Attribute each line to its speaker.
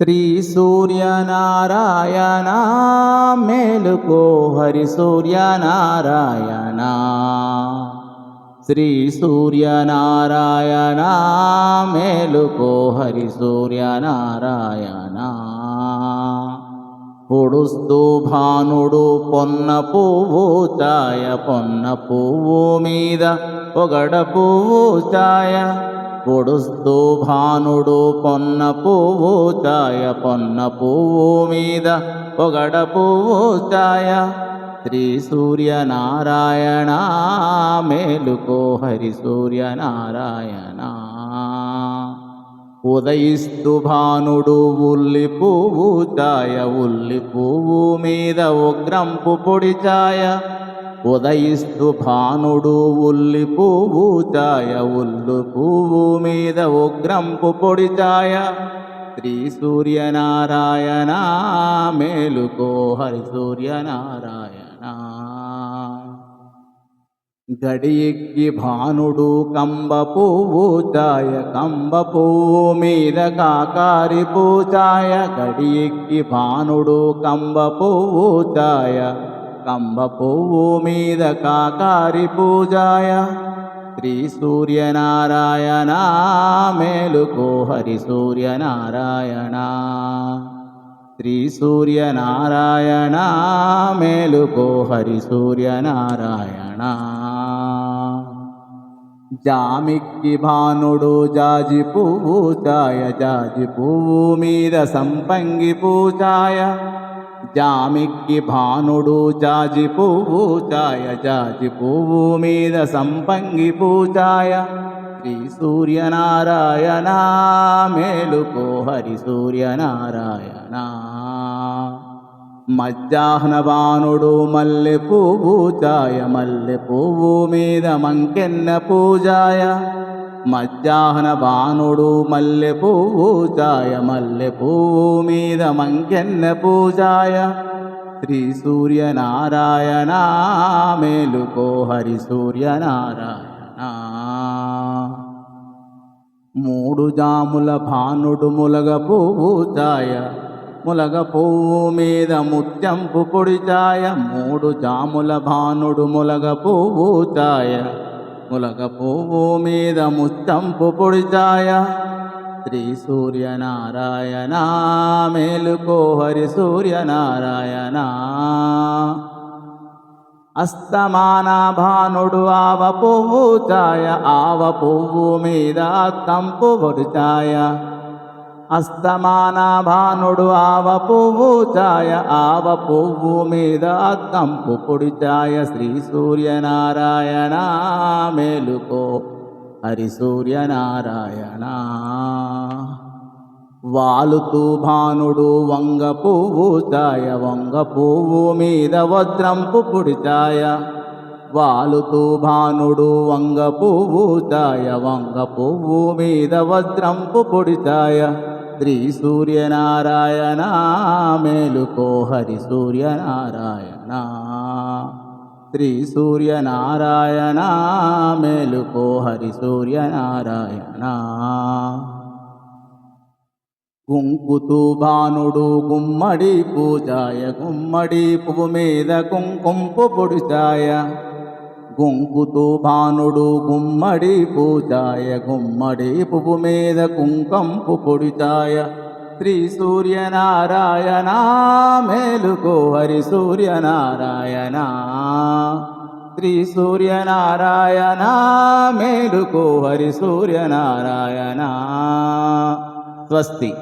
Speaker 1: శ్రీ సూర్యనారాయణ మేలుకో హరి సూర్యనారాయణ శ్రీ సూర్యనారాయణ మేలుకో హరి సూర్యనారాయణ పొడుస్తూ భానుడు పొన్న పువ్వు ఛాయ పొన్న పువ్వు మీద పొగడ పువ్వు ఛాయ. పొడుస్తూ భానుడు పొన్న పువ్వు ఛాయ పొన్న పువ్వు మీద పొగడ పువ్వు ఛాయ. శ్రీ సూర్యనారాయణ మేలుకో హరి సూర్యనారాయణ. ఉదయిస్తు భానుడు ఉల్లి పువ్వు ఛాయ ఉల్లి పువ్వు మీద ఉగ్రంపు పొడి ఛాయ. ఉదయిస్తు భానుడు ఉల్లి పువ్వు ఛాయ ఉల్లు పువ్వు మీద ఉగ్రంపు పొడి ఛాయ శ్రీ సూర్యనారాయణ మేలుకో హరి సూర్యనారాయణ గడియెక్కి భానుడు కంబ పువ్వు ఛాయ కంబ పువ్వు మీద కాకారి పూచాయ గడియెక్కి భానుడు కంబ పువ్వు ఛాయ కంబ పువ్వు మీద కాకారి పూజాయ శ్రీ సూర్యనారాయణ మేలుకో హరి సూర్యనారాయణ శ్రీ సూర్యనారాయణ మేలుకో హరి సూర్యనారాయణ జామిక్కి భానుడు జాజి పువ్వు ఛాయ జాజి పువ్వు మీద సంపంగి పూజాయ జామిక్కి భానుడు జాజి పువ్వు ఛాయ జాజి పువ్వు మీద సంపంగి పూజాయ శ్రీ సూర్యనారాయణ మేలుకో హరి సూర్యనారాయణ మధ్యాహ్న బాణుడు మల్లె పువ్వు ఛాయ మల్లె పువ్వు మీద మంకెన్న పూజాయ. మధ్యాహ్న బాణుడు మల్లె పువ్వు ఛాయ మల్లె పువ్వు మీద మంకెన్న పూజాయ శ్రీ సూర్యనారాయణ మేలుకో హరి సూర్యనారాయణ మూడు జాముల భానుడు ములగ పువ్వు ఛాయ ములగ పువ్వు మీద ముత్యంపు పొడిచాయ మూడు జాముల భానుడు ములగ పువ్వు ఛాయ ములగ పువ్వు మీద ముత్తంపు పొడిచాయ. శ్రీ సూర్యనారాయణ మేలుకో హరి సూర్యనారాయణ అస్తమాన భానుడు ఆవ పువ్వు ఛాయ ఆవ పువ్వు మీద తంపు ఛాయ అస్తమాన భానుడు ఆవ పువ్వు ఛాయ ఆవ పువ్వు మీద కంపు పొడి ఛాయ శ్రీ సూర్యనారాయణ మేలుకో. హరి సూర్యనారాయణ. వాలుతూ భానుడు వంగ పువ్వు ఛాయ వంగ పువ్వు మీద వజ్రంపు పొడి ఛాయ. వాలుతూ భానుడు వంగ పువ్వు ఛాయ వంగ పువ్వు మీద వజ్రంపు పొడి ఛాయ. శ్రీ సూర్యనారాయణ మేలుకో హరి సూర్యనారాయణ. శ్రీ సూర్యనారాయణ మేలుకో హరి సూర్యనారాయణ. కుంకుతూ భానుడు గుమ్మడి పూజాయ గుమ్మడి పువ్వు మీద కుంకుంపు పొడిచాయ. గుంకుతూ భానుడు గుమ్మడి పూజాయ గుమ్మడి పువ్వు మీద కుంకంపు పొడిచాయ. శ్రీ సూర్యనారాయణ మేలుకో హరి సూర్యనారాయణ. శ్రీ సూర్యనారాయణ మేలుకో హరి సూర్యనారాయణ. స్వస్తి.